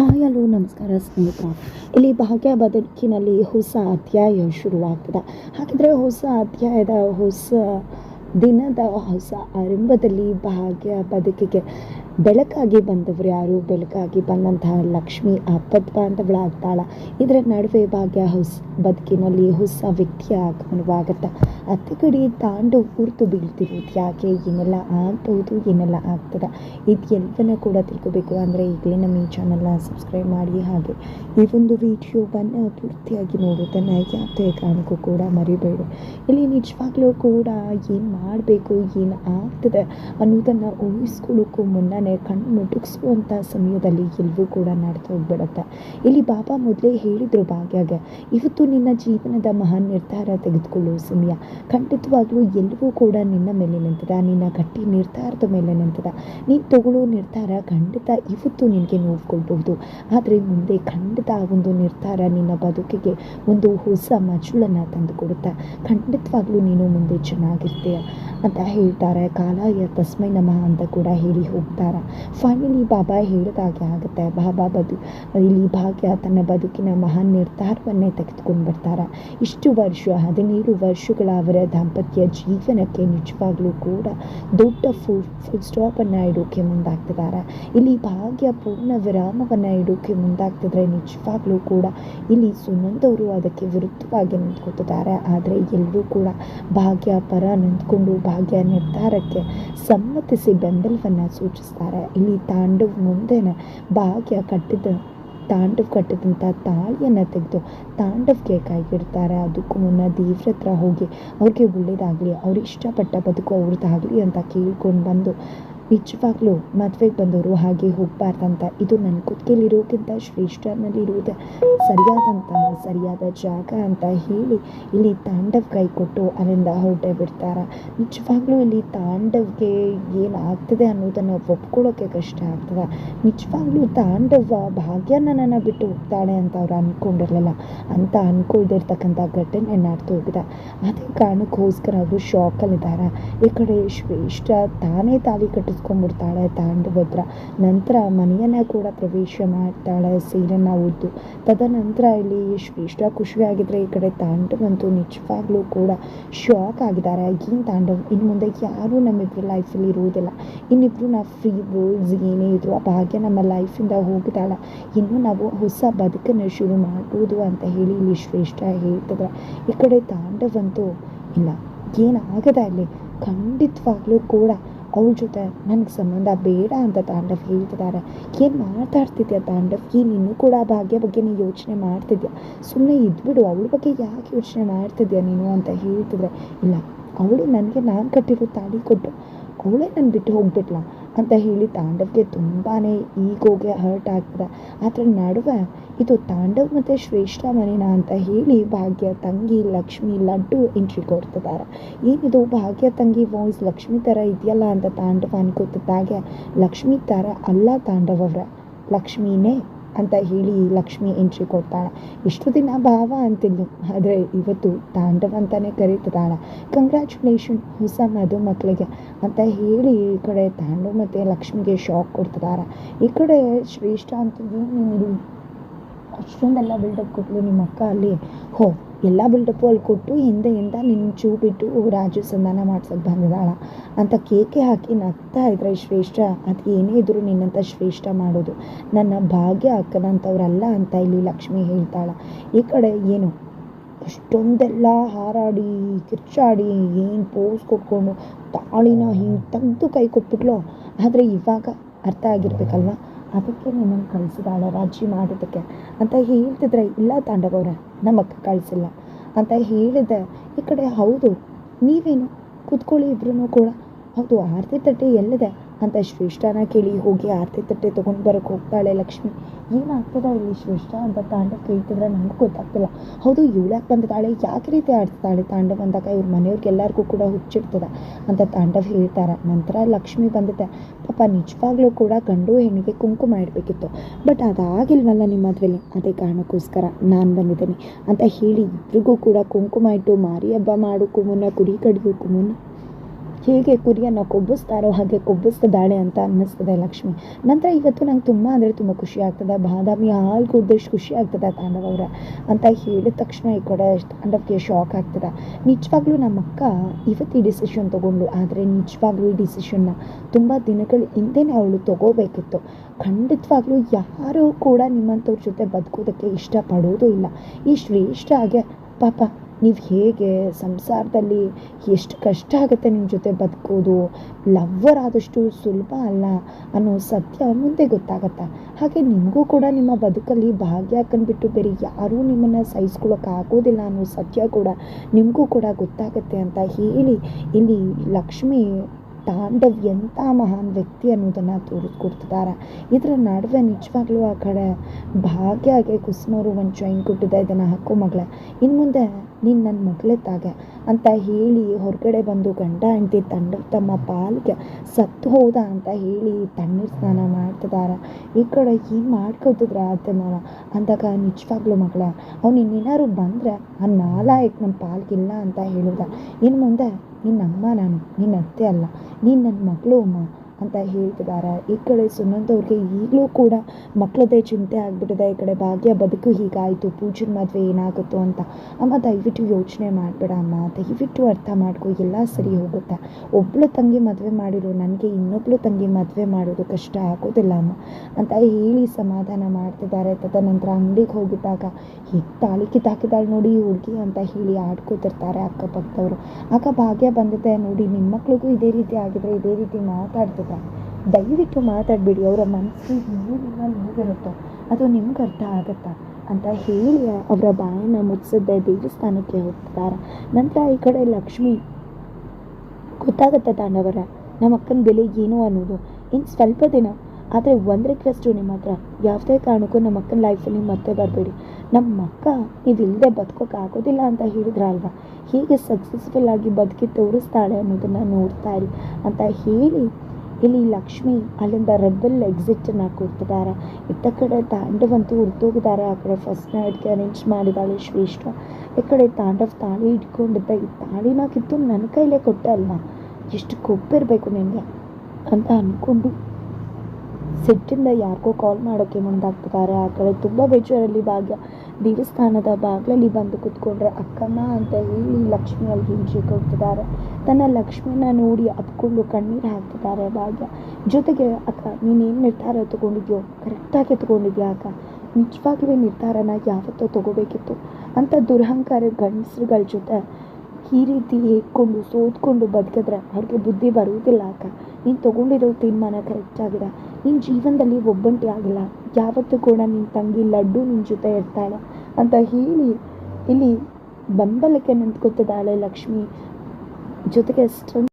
Hi hello ನಮಸ್ಕಾರ ಸ್ನೇಹಿತ ಇಲ್ಲಿ ಭಾಗ್ಯ ಬದುಕಿನಲ್ಲಿ ಹೊಸ ಅಧ್ಯಾಯ ಶುರುವಾಗ್ತದೆ. ಹಾಗಿದ್ರೆ ಹೊಸ ಅಧ್ಯಾಯದ ಹೊಸ ದಿನದ ಹೊಸ ಆರಂಭದಲ್ಲಿ ಭಾಗ್ಯ ಬದುಕಿಗೆ ಬೆಳಕಾಗಿ ಬಂದವರು ಯಾರು? ಬೆಳಕಾಗಿ ಬಂದಂತಹ ಲಕ್ಷ್ಮಿ ಅಪದ್ಬಾಂಧವಳಾಗ್ತಾಳ ಇದರ ನಡುವೆ ಭಾಗ್ಯ ಹೊಸ ಬದುಕಿನಲ್ಲಿ ಹೊಸ ವ್ಯಕ್ತಿಯ ಆಗಮನವಾಗುತ್ತೆ. ಅತ್ತೆ ಕಡೆ ತಾಂಡು ಹುರ್ತು ಬೀಳ್ತಿರೋದು ಯಾಕೆ? ಏನೆಲ್ಲ ಆಗ್ಬೋದು, ಏನೆಲ್ಲ ಆಗ್ತದೆ? ಇದು ಎಲ್ಲವನ್ನ ಕೂಡ ತಿಳ್ಕೋಬೇಕು. ಅಂದರೆ ಈಗಲೇ ನಮ್ಮ ಈ ಚಾನಲ್ನ ಸಬ್ಸ್ಕ್ರೈಬ್ ಮಾಡಿ. ಹಾಗೆ ಈ ಒಂದು ವಿಡಿಯೋವನ್ನು ಪೂರ್ತಿಯಾಗಿ ನೋಡೋದನ್ನು ಯಾವುದೇ ಕಾರಣಕ್ಕೂ ಕೂಡ ಮರಿಬೇಡ. ಇಲ್ಲಿ ನಿಜವಾಗ್ಲೂ ಕೂಡ ಏನು ಮಾಡಬೇಕು, ಏನು ಆಗ್ತದೆ ಅನ್ನೋದನ್ನು ಊಹಿಸ್ಕೊಳ್ಳೋಕ್ಕೂ ಮುನ್ನನೇ ಕಣ್ಣು ಮುಟುಕ್ಸುವಂಥ ಸಮಯದಲ್ಲಿ ಎಲ್ಲವೂ ಕೂಡ ನಡೆದು ಹೋಗ್ಬಿಡುತ್ತೆ. ಇಲ್ಲಿ ಬಾಬಾ ಮೊದಲೇ ಹೇಳಿದರು ಭಾಗ್ಯಾಗೆ, ಇವತ್ತು ನಿನ್ನ ಜೀವನದ ಮಹಾನ್ ನಿರ್ಧಾರ ತೆಗೆದುಕೊಳ್ಳುವ ಸಮಯ. ಖಂಡಿತವಾಗಲೂ ಎಲ್ಲವೂ ಕೂಡ ನಿನ್ನ ಮೇಲೆ ನಿಂತದ, ನಿನ್ನ ಗಟ್ಟಿ ನಿರ್ಧಾರದ ಮೇಲೆ ನಿಂತದ. ನೀನು ತಗೊಳ್ಳೋ ನಿರ್ಧಾರ ಖಂಡಿತ ಇವತ್ತು ನಿನಗೆ ನೋವು ಕೊಡ್ಬಹುದು ಆದರೆ ಮುಂದೆ ಖಂಡಿತ ಆ ಒಂದು ನಿರ್ಧಾರ ನಿನ್ನ ಬದುಕಿಗೆ ಒಂದು ಹೊಸ ಮಜಲನ್ನು ತಂದು ಕೊಡುತ್ತೆ ಖಂಡಿತವಾಗ್ಲೂ ನೀನು ಮುಂದೆ ಚೆನ್ನಾಗಿರ್ತೀಯ ಅಂತ ಹೇಳ್ತಾರೆ. ಕಾಲಾಯ ತಸ್ಮೈ ನಮಃ ಅಂತ ಕೂಡ ಹೇಳಿ ಹೋಗ್ತಾರೆ. ಫೈನಲಿ ಬಾಬಾ ಹೇಳಿದಾಗೆ ಆಗುತ್ತೆ. ಬಾಬಾ ಬದು ಇಲ್ಲಿ ಭಾಗ್ಯ ತನ್ನ ಬದುಕಿನ ಮಹಾನ್ ನಿರ್ಧಾರವನ್ನೇ ತೆಗೆದುಕೊಂಡು ಬರ್ತಾರೆ. ಇಷ್ಟು ವರ್ಷ ಹದಿನೇಳು ವರ್ಷಗಳ ಅವರ ದಾಂಪತ್ಯ ಜೀವನಕ್ಕೆ ನಿಜವಾಗ್ಲೂ ಕೂಡ ದೊಡ್ಡ ಫುಲ್ ಫುಲ್ ಸ್ಟಾಪನ್ನು ಇಡೋಕೆ ಮುಂದಾಗ್ತಿದ್ದಾರೆ ಇಲ್ಲಿ ಭಾಗ್ಯ ಪೂರ್ಣ ವಿರಾಮವನ್ನು ಇಡೋಕೆ ಮುಂದಾಗ್ತಿದ್ರೆ ನಿಜವಾಗ್ಲೂ ಕೂಡ ಇಲ್ಲಿ ಸುನಂದವರು ಅದಕ್ಕೆ ವಿರುದ್ಧವಾಗಿ ನಿಂತ್ಕೊತಿದ್ದಾರೆ. ಆದರೆ ಎಲ್ಲರೂ ಕೂಡ ಭಾಗ್ಯ ಪರ ನಿಂತ್ಕೊಂಡು ಭಾಗ್ಯ ನಿರ್ಧಾರಕ್ಕೆ ಸಮ್ಮತಿಸಿ ಬೆಂಬಲವನ್ನು ಸೂಚಿಸ್ತಾರೆ ಇಲ್ಲಿ ತಾಂಡವ್ ಮುಂದೆನೆ ಭಾಗ್ಯ ಕಟ್ಟಿದ, ತಾಂಡವ್ ಕಟ್ಟಿದಂಥ ತಾಳಿಯನ್ನು ತೆಗೆದು ತಾಂಡವ್ಗೆ ಕೈಗಿಡ್ತಾರೆ. ಅದಕ್ಕೂ ಮುನ್ನ ದೇವ್ರ ಹತ್ರ ಹೋಗಿ ಅವ್ರಿಗೆ ಒಳ್ಳೇದಾಗಲಿ, ಅವ್ರು ಇಷ್ಟಪಟ್ಟ ಬದುಕು ಅವ್ರದ್ದಾಗಲಿ ಅಂತ ಕೇಳ್ಕೊಂಡು ಬಂದು ನಿಜವಾಗ್ಲೂ ಮದುವೆಗೆ ಬಂದವರು ಹಾಗೆ ಹೋಗಬಾರ್ದಂತ ಇದು ನನ್ನ ಕುತ್ತಿಗೆಲಿರೋಕ್ಕಿಂತ ಶ್ರೇಷ್ಠನಲ್ಲಿರುವುದೇ. ಸರಿಯಾದಂತಹ ಸರಿಯಾದ ಜಾಗ ಅಂತ ಹೇಳಿ ಇಲ್ಲಿ ತಾಂಡವ್ ಕೈ ಕೊಟ್ಟು ಅಲ್ಲಿಂದ ಹೊರಟೆ ಬಿಡ್ತಾರೆ. ನಿಜವಾಗ್ಲೂ ಇಲ್ಲಿ ತಾಂಡವ್ಗೆ ಏನಾಗ್ತದೆ ಅನ್ನೋದನ್ನು ಒಪ್ಕೊಳ್ಳೋಕೆ ಕಷ್ಟ ಆಗ್ತದೆ. ನಿಜವಾಗ್ಲೂ ತಾಂಡವ ಭಾಗ್ಯ ನನ್ನ ಬಿಟ್ಟು ಹೋಗ್ತಾಳೆ ಅಂತ ಅವ್ರು ಅಂದ್ಕೊಂಡಿರಲಿಲ್ಲ ಅಂತ ಅಂದ್ಕೊಳ್ದಿರ್ತಕ್ಕಂಥ ಘಟನೆ ಹೋಗಿದೆ. ಅದೇ ಕಾರಣಕ್ಕೋಸ್ಕರ ಅವರು ಶಾಕಲ್ಲಿದ್ದಾರೆ ಈ ಕಡೆ ಶ್ರೇಷ್ಠ ತಾನೇ ತಾಲಿ ಕಟ್ಟಿಸ್ಕೊಂಡ್ಬಿಡ್ತಾಳೆ ತಾಂಡವ ತಾಂಡವದ್ರ ನಂತರ ಮನೆಯನ್ನ ಕೂಡ ಪ್ರವೇಶ ಮಾಡ್ತಾಳೆ ಸೀರೆನ ಉದ್ದು. ತದನಂತರ ಇಲ್ಲಿ ಶ್ರೇಷ್ಠ ಖುಷಿಯಾಗಿದ್ರೆ ಈ ಕಡೆ ತಾಂಡವಂತೂ ನಿಜವಾಗ್ಲೂ ಕೂಡ ಶಾಕ್ ಆಗಿದ್ದಾರೆ. ಏನು ತಾಂಡವ್ ಇನ್ನು ಮುಂದೆ ಯಾರೂ ನಮ್ಮಿಬ್ಬರ ಲೈಫಲ್ಲಿ ಇರುವುದಿಲ್ಲ. ಇನ್ನಿಬ್ರು ನಾವು ಫ್ರೀ ಬೋರ್ಡ್ಸ್ ಏನೇ ಇದ್ರು ಆ ಭಾಗ್ಯ ನಮ್ಮ ಲೈಫಿಂದ ಹೋಗಿದಾಳ ಇನ್ನು ನಾವು ಹೊಸ ಬದುಕನ್ನು ಶುರು ಮಾಡ್ಬೋದು ಅಂತ ಹೇಳಿ ಇಲ್ಲಿ ಶ್ರೇಷ್ಠ ಹೇಳ್ತದ ಈ ಕಡೆ ತಾಂಡವಂತೂ ಇಲ್ಲ ಏನಾಗದ ಇಲ್ಲಿ? ಖಂಡಿತವಾಗ್ಲೂ ಕೂಡ ಅವಳ ಜೊತೆ ನನಗೆ ಸಂಬಂಧ ಬೇಡ ಅಂತ ತಾಂಡವ್ ಹೇಳ್ತಿದ್ದಾರೆ ಏನು ಮಾತಾಡ್ತಿದ್ಯಾ ತಾಂಡವ್? ಈ ನೀನು ಕೂಡ ಆ ಭಾಗ್ಯ ಬಗ್ಗೆ ನೀನು ಯೋಚನೆ ಮಾಡ್ತಿದ್ಯಾ? ಸುಮ್ಮನೆ ಇದ್ಬಿಡು, ಅವಳ ಬಗ್ಗೆ ಯಾಕೆ ಯೋಚನೆ ಮಾಡ್ತಿದ್ಯಾ ನೀನು? ಅಂತ ಹೇಳ್ತಿದ್ರೆ, ಇಲ್ಲ, ಅವಳು ನನಗೆ ನಾನು ಕಟ್ಟಿರೋ ತಾಳಿ ಕೊಟ್ಟು, ಅವಳೇ ನಾನು ಬಿಟ್ಟು ಹೋಗ್ಬಿಟ್ಲ? ಅಂತ ಹೇಳಿ ತಾಂಡವ್ಗೆ ತುಂಬಾ ಈಗೋಗೆ ಹರ್ಟ್ ಆಗ್ತದೆ. ಅದರ ನಡುವೆ ಇದು ತಾಂಡವ್ ಮತ್ತು ಶ್ರೇಷ್ಠ ಮನೇನ ಅಂತ ಹೇಳಿ ಭಾಗ್ಯ, ತಂಗಿ, ಲಕ್ಷ್ಮಿ, ಲಡ್ಡು ಎಂಟ್ರಿ ಕೊಡ್ತಿದ್ದಾರೆ. ಏನಿದು ಭಾಗ್ಯ, ತಂಗಿ ವಾಯ್ಸ್ ಲಕ್ಷ್ಮಿ ಥರ ಇದೆಯಲ್ಲ ಅಂತ ತಾಂಡವ ಅನ್ಕೋತಿದ್ದಾಗೆ, ಲಕ್ಷ್ಮಿ ಥರ ಅಲ್ಲ ತಾಂಡವ್ ಅವರ ಲಕ್ಷ್ಮಿನೇ ಅಂತ ಹೇಳಿ ಲಕ್ಷ್ಮಿ ಎಂಟ್ರಿ ಕೊಡ್ತಾಳೆ. ಇಷ್ಟು ದಿನ ಭಾವ ಅಂತಿದ್ಲು. ಆದರೆ ಇವತ್ತು ತಾಂಡವ ಅಂತಲೇ ಕರೀತಿದ್ದಾಳೆ ಕಂಗ್ರ್ಯಾಚುಲೇಷನ್ ಹೊಸ ಮದುಮಕ್ಕಳಿಗೆ ಅಂತ ಹೇಳಿ ಈ ಕಡೆ ತಾಂಡವ್ ಮತ್ತು ಲಕ್ಷ್ಮಿಗೆ ಶಾಕ್ ಕೊಡ್ತಿದ್ದಾರೆ ಈ ಕಡೆ ಶ್ರೇಷ್ಠ ಅಂತ ಏನು ಅಷ್ಟೊಂದೆಲ್ಲ ಬಿಲ್ಡಪ್ ಕೊಟ್ಟಲು ನಿಮ್ಮ ಅಕ್ಕ ಅಲ್ಲಿ. ಹೋ ಎಲ್ಲ ಬಿಲ್ಡಪ್ಪು ಅಲ್ಲಿ ಕೊಟ್ಟು ಹಿಂದೆಯಿಂದ ನಿನ್ನ ಬಿಟ್ಟು ರಾಜು ಸಂಧಾನ ಮಾಡ್ಸೋಕೆ ಬಂದಿದ್ದಾಳ ಅಂತ ಕೇಕೆ ಹಾಕಿ ನಗ್ತಾ ಇದ್ರೆ ಶ್ರೇಷ್ಠ, ಅದು ಏನೇ ಇದ್ರು ನಿನ್ನಂತ ಶ್ರೇಷ್ಠ ಮಾಡೋದು. ನನ್ನ ಭಾಗ್ಯ ಅಕ್ಕನಂಥವ್ರಲ್ಲ ಅಂತ ಇಲ್ಲಿ ಲಕ್ಷ್ಮಿ ಹೇಳ್ತಾಳ. ಈ ಕಡೆ ಏನು? ಅಷ್ಟೊಂದೆಲ್ಲ ಹಾರಾಡಿ, ಕಿರ್ಚಾಡಿ, ಏನು ಪೋಸ್ ಕೊಟ್ಕೊಂಡು ತಾಳಿನ ಹಿಂಗೆ ತೆಗೆದು ಕೈ ಕೊಟ್ಬಿಟ್ಲು? ಆದರೆ ಇವಾಗ ಅರ್ಥ ಆಗಿರ್ಬೇಕಲ್ವ? ಅದಕ್ಕೆ ನಿನ್ನನ್ನು ಕಳಿಸಿದಾಳೆ, ರಾಜಿ ಮಾಡೋದಕ್ಕೆ ಅಂತ ಹೇಳ್ತಿದ್ರೆ, ಇಲ್ಲ ತಾಂಡವರೇ ನಮ್ಮಕ್ಕ ಕಳಿಸಿಲ್ಲ. ಅಂತ ಹೇಳಿದೆ. ಈ ಕಡೆ ಹೌದು, ನೀವೇನು ಕೂತ್ಕೊಳ್ಳಿ ಇಬ್ರು ಕೂಡ. ಹೌದು, ಆರತಿ ತಟ್ಟೆ ಎಲ್ಲಿದೆ? ಅಂತ ಶ್ರೇಷ್ಠನ ಕೇಳಿ ಹೋಗಿ ಆರತಿ ತಟ್ಟೆ ತೊಗೊಂಡು ಬರೋಕ್ಕೆ ಹೋಗ್ತಾಳೆ ಲಕ್ಷ್ಮಿ. ಏನಾಗ್ತದ ಇಲ್ಲಿ ಶ್ರೇಷ್ಠ ಅಂತ ತಾಂಡವ್ ಕೇಳ್ತಿದ್ರೆ ನನಗೂ ಗೊತ್ತಾಗ್ತಿಲ್ಲ. ಹೌದು ಇವಳ್ಯಾಕೆ ಬಂದಿದ್ದಾಳೆ. ಯಾಕೆ ರೀತಿ ಆಡ್ತಿದ್ದಾಳೆ ತಾಂಡವ್ ಅಂದಾಗ ಇವ್ರ ಮನೆಯವ್ರಿಗೆಲ್ಲರಿಗೂ ಕೂಡ ಹುಚ್ಚಿರ್ತದ ಅಂತ ತಾಂಡವ್ ಹೇಳ್ತಾರೆ. ನಂತರ ಲಕ್ಷ್ಮಿ ಬಂದಿದ್ದೆ ಪಾಪ ನಿಜವಾಗ್ಲೂ ಕೂಡ ಗಂಡು ಹೆಣ್ಣಿಗೆ ಕುಂಕುಮ ಇಡಬೇಕಿತ್ತು. ಬಟ್ ಅದಾಗಿಲ್ವಲ್ಲ ನಿಮ್ಮ ಮದುವೆಲಿ? ಅದೇ ಕಾರಣಕ್ಕೋಸ್ಕರ ನಾನು ಬಂದಿದ್ದೀನಿ ಅಂತ ಹೇಳಿ ಇಬ್ಬರಿಗೂ ಕೂಡ ಕುಂಕುಮ ಇಟ್ಟು ಮಾರಿ ಹಬ್ಬ ಮಾಡೋಕ್ಕೂ ಮುನ್ನ ಕುಡಿ ಕಡಿಯೋಕ್ಕೂ ಮುನ್ನ ಹೇಗೆ ಕುರಿಯನ್ನು ಕೊಬ್ಬಿಸ್ತಾರೋ ಹಾಗೆ ಕೊಬ್ಬಿಸ್ತದಾಳೆ ಅಂತ ಅನ್ನಿಸ್ತದೆ ಲಕ್ಷ್ಮಿ. ನಂತರ ಇವತ್ತು ನಂಗೆ ತುಂಬ ಅಂದರೆ ತುಂಬ ಖುಷಿ ಆಗ್ತದೆ. ಬಾದಾಮಿ ಹಾಲು ಕುಡ್ದಷ್ಟು ಖುಷಿ ಆಗ್ತದೆ ತಾಂಡವ ಅವರ ಅಂತ ಹೇಳಿದ ತಕ್ಷಣ ಈ ಕಡೆ ತಾಂಡವಕ್ಕೆ ಶಾಕ್ ಆಗ್ತದೆ. ನಿಜವಾಗ್ಲೂ ನಮ್ಮ ಅಕ್ಕ ಇವತ್ತು ಈ ಡಿಸಿಷನ್ ತೊಗೊಂಡು ಆದರೆ ನಿಜವಾಗ್ಲೂ ಈ ಡಿಸಿಷನ್ನ ತುಂಬ ದಿನಗಳ ಹಿಂದೆನೇ ಅವಳು ತಗೋಬೇಕಿತ್ತು. ಖಂಡಿತವಾಗ್ಲೂ ಯಾರೂ ಕೂಡ ನಿಮ್ಮಂಥವ್ರ ಜೊತೆ ಬದುಕೋದಕ್ಕೆ ಇಷ್ಟಪಡೋದು ಇಲ್ಲ. ಈ ಶ್ರೇಷ್ಠ ಹಾಗೆ ಪಾಪ ನೀವು ಹೇಗೆ ಸಂಸಾರದಲ್ಲಿ ಎಷ್ಟು ಕಷ್ಟ ಆಗುತ್ತೆ ನಿಮ್ಮ ಜೊತೆ ಬದುಕೋದು ಲವ್ವರ್ ಆದಷ್ಟು ಸುಲಭ ಅಲ್ಲ ಅನ್ನೋ ಸತ್ಯ ಮುಂದೆ ಗೊತ್ತಾಗತ್ತೆ? ಹಾಗೆ ನಿಮಗೂ ಕೂಡ ನಿಮ್ಮ ಬದುಕಲ್ಲಿ ಭಾಗ್ಯ ಬಿಟ್ಟು ಬೇರೆ ಯಾರೂ ನಿಮ್ಮನ್ನು ಸಹಿಸ್ಕೊಳ್ಳೋಕೆ ಆಗೋದಿಲ್ಲ ಅನ್ನೋ ಸತ್ಯ ಕೂಡ ನಿಮಗೂ ಕೂಡ ಗೊತ್ತಾಗತ್ತೆ ಅಂತ ಹೇಳಿ ಇಲ್ಲಿ ಲಕ್ಷ್ಮಿ ತಾಂಡವ್ ಎಂಥ ಮಹಾನ್ ವ್ಯಕ್ತಿ ಅನ್ನೋದನ್ನು ತೋರಿಸ್ಕೊಡ್ತಿದ್ದಾರೆ ಇದರ ನಡುವೆ ನಿಜವಾಗ್ಲೂ ಆ ಕಡೆ ಭಾಗ್ಯಗೆ ಕುಸುಮರು ಒಂದು ಚೈನ್ ಕೊಟ್ಟಿದ್ದೆ ಇದನ್ನು ಹಾಕೋ ಮಗಳ. ಇನ್ನು ಮುಂದೆ ನೀನು ನನ್ನ ಮಗಳೇ ತಾಗೆ ಅಂತ ಹೇಳಿ ಹೊರಗಡೆ ಬಂದು ಗಂಡ ಹೆಂಡತಿ ತಂಡ ತಮ್ಮ ಪಾಲಿಗೆ ಸತ್ತು ಹೋದ ಅಂತ ಹೇಳಿ ತಣ್ಣೀರು ಸ್ನಾನ ಮಾಡ್ತಿದ್ದಾರೆ ಈ ಕಡೆ ಏನು ಮಾಡ್ಕೊತಿದ್ರ ಮಾವ? ಅಂದಾಗ ನಿಜವಾಗ್ಲೂ ಮಗಳ, ಅವ್ನು ಇನ್ನೇನಾದ್ರು ಬಂದರೆ ಆ ನಾಲಾಯಕ್ ನಮ್ಮ ಪಾಲ್ಗಿಲ್ಲ ಅಂತ ಹೇಳಿದ. ಇನ್ನು ಮುಂದೆ ನಿನ್ನ ಅಮ್ಮ ನಾನು ನಿನ್ನ ಅತ್ತೆ ಅಲ್ಲ, ನೀನು ನನ್ನ ಮಗಳು ಅಮ್ಮ ಅಂತ ಹೇಳ್ತಿದ್ದಾರೆ. ಈ ಕಡೆ ಸುನಂದ್ ಅವ್ರಿಗೆ ಈಗಲೂ ಕೂಡ ಮಕ್ಕಳದೇ ಚಿಂತೆ ಆಗಿಬಿಟ್ಟಿದೆ. ಈ ಕಡೆ ಭಾಗ್ಯ ಬದುಕು ಹೀಗಾಯಿತು. ಪೂಜನ್ ಮದುವೆ ಏನಾಗುತ್ತೋ ಅಂತ. ಅಮ್ಮ, ದಯವಿಟ್ಟು ಯೋಚನೆ ಮಾಡಬೇಡ ಅಮ್ಮ. ದಯವಿಟ್ಟು ಅರ್ಥ ಮಾಡ್ಕೊ. ಎಲ್ಲ ಸರಿ ಹೋಗುತ್ತೆ. ಒಬ್ಬಳು ತಂಗಿ ಮದುವೆ ಮಾಡಿರೋ ನನಗೆ ಇನ್ನೊಬ್ಳು ತಂಗಿ ಮದುವೆ ಮಾಡೋದು ಕಷ್ಟ ಆಗೋದಿಲ್ಲ ಅಮ್ಮ. ಅಂತ ಹೇಳಿ ಸಮಾಧಾನ ಮಾಡ್ತಿದ್ದಾರೆ. ತದನಂತರ ಅಂಗಡಿಗೆ ಹೋಗಿದ್ದಾಗ, ಹೀಗೆ ತಾಳಿ ಕಿತ್ತಾಕಿದಾಳೆ ನೋಡಿ ಹುಡುಗಿ ಅಂತ ಹೇಳಿ ಆಡ್ಕೋತಿರ್ತಾರೆ ಅಕ್ಕಪಕ್ಕದವರು. ಆಗ ಭಾಗ್ಯ ಬಂದಿದೆ. ನೋಡಿ ನಿಮ್ಮ ಮಕ್ಳಿಗೂ ಇದೇ ರೀತಿ ಆಗಿದ್ರೆ, ಇದೇ ರೀತಿ ದಯವಿಟ್ಟು ಮಾತಾಡಬೇಡಿ, ಅವರ ಮನಸ್ಸಿಗೆ ಏನೆಲ್ಲ ನೋವಿರುತ್ತೋ? ಅದು ನಿಮ್ಗೆ ಅರ್ಥ ಆಗುತ್ತಾ? ಅಂತ ಹೇಳಿ ಅವರ ಬಾಯನ್ನ ಮುಚ್ಚಿಸದೆ ದೇವಸ್ಥಾನಕ್ಕೆ ಹೋಗ್ತಾರೆ. ನಂತರ ಈ ಕಡೆ ಲಕ್ಷ್ಮಿ ಗೊತ್ತಾಗತ್ತೆ ತಾಂಡವರ? ನಮ್ಮ ಅಕ್ಕನ ಬೆಲೆ ಏನು ಅನ್ನೋದು? ಇನ್ನು ಸ್ವಲ್ಪ ದಿನ, ಆದರೆ ಒಂದು ರಿಕ್ವೆಸ್ಟು ನಿಮ್ಮ ಹತ್ರ. ಯಾವುದೇ ಕಾರಣಕ್ಕೂ ನಮ್ಮ ಅಕ್ಕನ ಲೈಫಲ್ಲಿ ಮತ್ತೆ ಬರಬೇಡಿ. ನಮ್ಮ ಅಕ್ಕ ನೀವು ಇಲ್ಲದೆ ಬದುಕೋಕೆ ಆಗೋದಿಲ್ಲ ಅಂತ ಹೇಳಿದ್ರಲ್ವ? ಹೀಗೆ ಸಕ್ಸಸ್ಫುಲ್ ಆಗಿ ಬದುಕಿ ತೋರಿಸ್ತಾಳೆ ಅನ್ನೋದನ್ನು ನೋಡ್ತಾ ಇರಿ ಅಂತ ಹೇಳಿ ಇಲ್ಲಿ ಲಕ್ಷ್ಮಿ ಅಲ್ಲಿಂದ ರೆಬಲ್ ಎಕ್ಸಿಟನ್ನು ಕೊಡ್ತಿದ್ದಾರೆ. ಇತ್ತ ಕಡೆ ತಾಂಡವಂತೂ ಹುಡ್ತೋಗಿದ್ದಾರೆ ಆ ಕಡೆ ಫಸ್ಟ್ ನೈಟ್ಗೆ ಅರೇಂಜ್ ಮಾಡಿದ್ದಾಳೆ ಶ್ರೇಷ್ಠ. ಈ ಕಡೆ ತಾಂಡವ್ ತಾಳಿ ಇಟ್ಕೊಂಡಿದ್ದ ಈ ತಾಳಿನ ಕಿತ್ತು ನನ್ನ ಕೈಲೇ ಕೊಟ್ಟೆ ಅಲ್ಲ ಎಷ್ಟು ಕೊಬ್ಬಿರಬೇಕು ನಿನಗೆ? ಅಂತ ಅಂದ್ಕೊಂಡು ಸಿಟ್ಟಿಂದ ಯಾರಿಗೋ ಕಾಲ್ ಮಾಡೋಕ್ಕೆ ಮುಂದಾಗ್ತಿದ್ದಾರೆ. ಆ ಕಡೆ ತುಂಬ ಬೇಜಾರಲ್ಲಿ ಭಾಗ್ಯ. ದೇವಸ್ಥಾನದ ಬಾಗಿಲಲ್ಲಿ ಬಂದು ಕೂತ್ಕೊಂಡ್ರೆ ಅಕ್ಕಮ್ಮ ಅಂತ ಹೇಳಿ ಲಕ್ಷ್ಮಿ ಅಲ್ಲಿ ಹಿಂಜಿ ಕೊಡ್ತಿದ್ದಾರೆ ತನ್ನ ಲಕ್ಷ್ಮಿನ ನೋಡಿ ಅಪ್ಕೊಂಡು ಕಣ್ಣೀರು ಹಾಕ್ತಿದ್ದಾರೆ ಭಾಗ್ಯ. ಜೊತೆಗೆ ಅಕ್ಕ, ನೀನೇನು ನಿರ್ಧಾರ ತಗೊಂಡಿದ್ಯೋ? ಕರೆಕ್ಟಾಗಿ ತಗೊಂಡಿದ್ಯಾ ಅಕ್ಕ? ನಿಜವಾಗ್ಲೂ ನಿರ್ಧಾರನ ಯಾವತ್ತೋ ತಗೋಬೇಕಿತ್ತು. ಅಂತ ದುರಹಂಕಾರ ಗಂಡಸ್ರುಗಳ ಜೊತೆ ಈ ರೀತಿ ಹೇಗ್ಕೊಂಡು ಸೋತ್ಕೊಂಡು ಬದುಕಿದ್ರೆ ಅವ್ರಿಗೆ ಬುದ್ಧಿ ಬರುವುದಿಲ್ಲ ಅಕ್ಕ. ನೀನು ತೊಗೊಂಡಿರೋ ತೀರ್ಮಾನ ಕರೆಕ್ಟಾಗಿದೆ ನಿನ್ನ ಜೀವನದಲ್ಲಿ ಒಬ್ಬಂಟಿ ಆಗಿಲ್ಲ. ಯಾವತ್ತೂ ಕೂಡ ನಿನ್ನ ತಂಗಿ ಲಡ್ಡು ನಿನ್ನ ಜೊತೆ ಇರ್ತಾಳೆ. ಅಂತ ಹೇಳಿ ಇಲ್ಲಿ ಬೆಂಬಲಕ್ಕೆ ನಿಂತ್ಕೊತಿದ್ದಾಳೆ ಲಕ್ಷ್ಮಿ. ಜೊತೆಗೆ ಸ್ಟ್ರೆಂತ್